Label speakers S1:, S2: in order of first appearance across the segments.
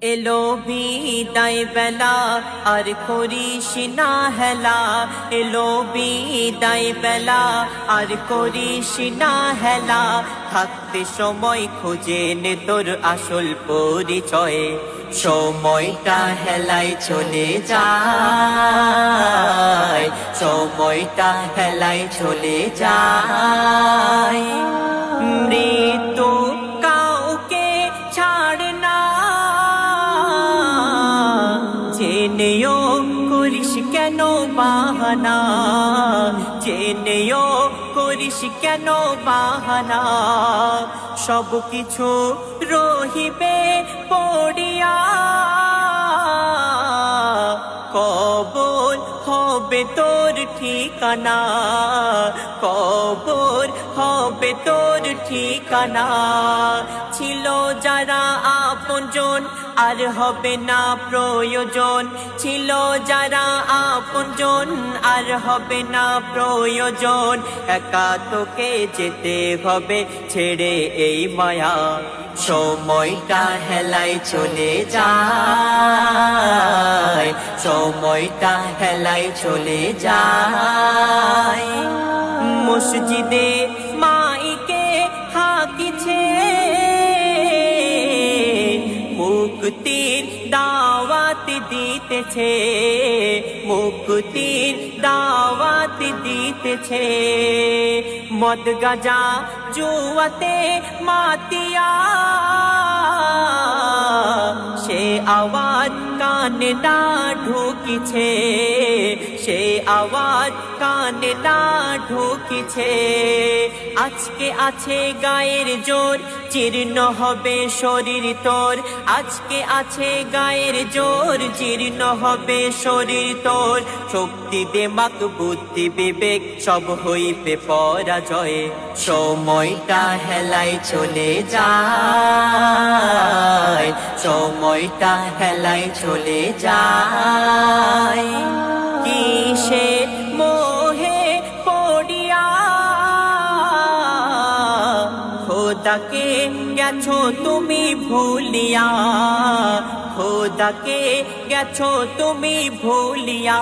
S1: এলো বিদায় বেলা, আর করিস না হেলা। এলো বিদায় বেলা, আর করিস না হেলা। থাকতে সময় খুঁজে নে তোর আসল পরিচয়। সময়টা হেলায় চলে যায়। সময়টা হেলায় চলে যায়। মৃত্যু জেনেও করিস কেন বাহানা? জেনেও করিস কেন বাহানা? সব কিছু রহিবে পড়িয়া। কবর হবে তোর ঠিকানা, কবর হবে তোর ঠিকানা। ছিল যারা আপনজন, আর হবে না প্রয়োজন। ছিল যারা আপনজন, আর হবে না প্রয়োজন। একা তোকে যেতে হবে, ছেড়ে এই মায়া। সময়টা হেলাই চলে যায়। সময়টা হেলাই চলে যায়। মসজিদে মাইকে দিতেছে মুক্তির দাওয়াত দিতেছে। মদ গাজা জুয়াতে মাতিয়া সে আওয়াজ কানে না ঢুকিছে, সে আওয়াজ কানে না ঢুকিছে। আজকে আছে গায়ের জোর, জীর্ণ হবে শরীর তোর। আজকে আছে গায়ের জোর, জীর্ণ হবে শরীর তোর। শক্তি দেমাক বুদ্ধি বিবেক, সব হইবে পরাজয়ে। সময়টা হেলাই চলে যায়, সময়টা হেলাই চলে যায়। কিসে মোহে পড়িয়া? খোদাকে গেছো তুমি ভুলিয়া। খোদাকে গেছো তুমি ভুলিয়া।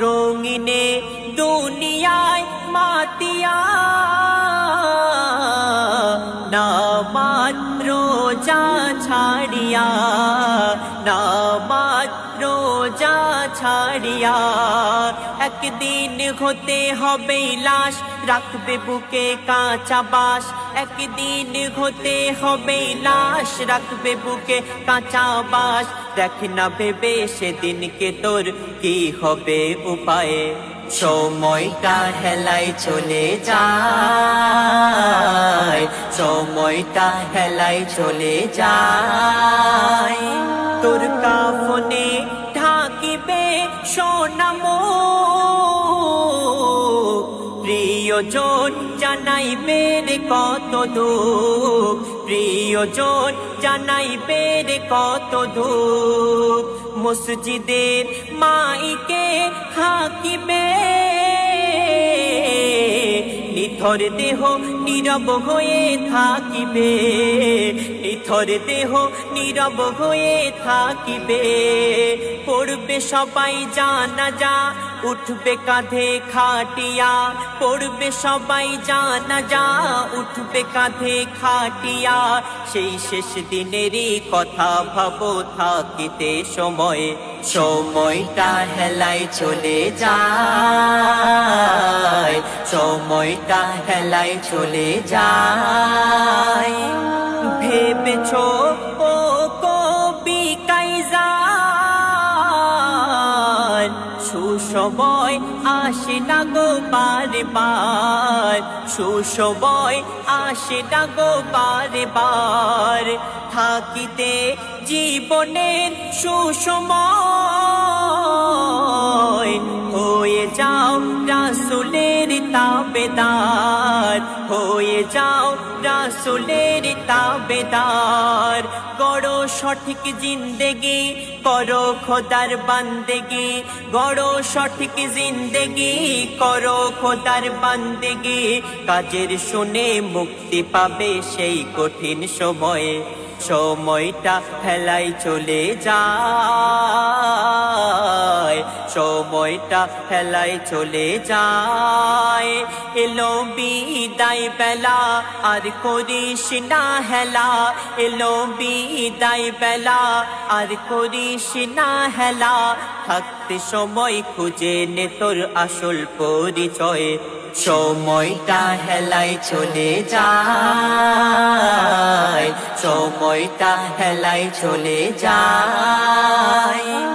S1: রঙিনে দুনিয়ায় মাতিয়া। নামাজ রোজা ছাড়িয়া নামাজ রোজা ছাড়িয়া একদিন হতে হবে লাশ, রাখবে বুকে কাঁচা বাস একদিন হতে হবে লাশ, রাখবে বুকে কাঁচা বাস দেখ না ভেবে সেদিনকে তোর কি হবে উপায়ে। সময়টা হেলাই চলে যায়। সময়টা হেলাই চলে যায়। তোর কাফনে ঢাকিবে সোনামো প্রিয়জন জানাইবে রে কত দুঃখ। প্রিয়জন জানাইবে রে কত দুঃখ। মসজিদের মাইকে হাকিবে নিথর দেহ নীরব হয়ে থাকিবে। নিথর দেহ নীরব হয়ে থাকিবে। পড়বে সবাই জানা যা উঠবে কাঁধে খাটিয়া। পড়বে সবাই জানা যা উঠবে কাঁধে খাটিয়া। সেই শেষ দিনেরই কথা ভাবো থাকিতে সময়। সময়টা হেলাই চলে যায়। সময়টা হেলাই চলে যায়। ভেবেছো ও কবি কাইজার সুসময় আসে না গো বারে বার সুসময় আসে না গো বারে বার থাকিতে জীবনের সুসময় হয়ে যাও রাসুলের তাবেদার। গড়ো সঠিক জিন্দেগি, করো খোদার বান্দেগি। গড়ো সঠিক জিন্দেগি, করো খোদার বান্দেগি। কাজের শুনে মুক্তি পাবে সেই কঠিন সময়ে। সময়টা ফেলাই চলে যায় সময়টা হেলাই চলে যায়। এলো বিদায় বেলা, আর করিস না হেলা। এলো বিদায় বেলা, আর করিস না হেলা। থাকতে সময় খুঁজে নে তোর আসল পরিচয়। সময়টা হেলাই চলে যায়। সময়টা হেলাই চলে যায়।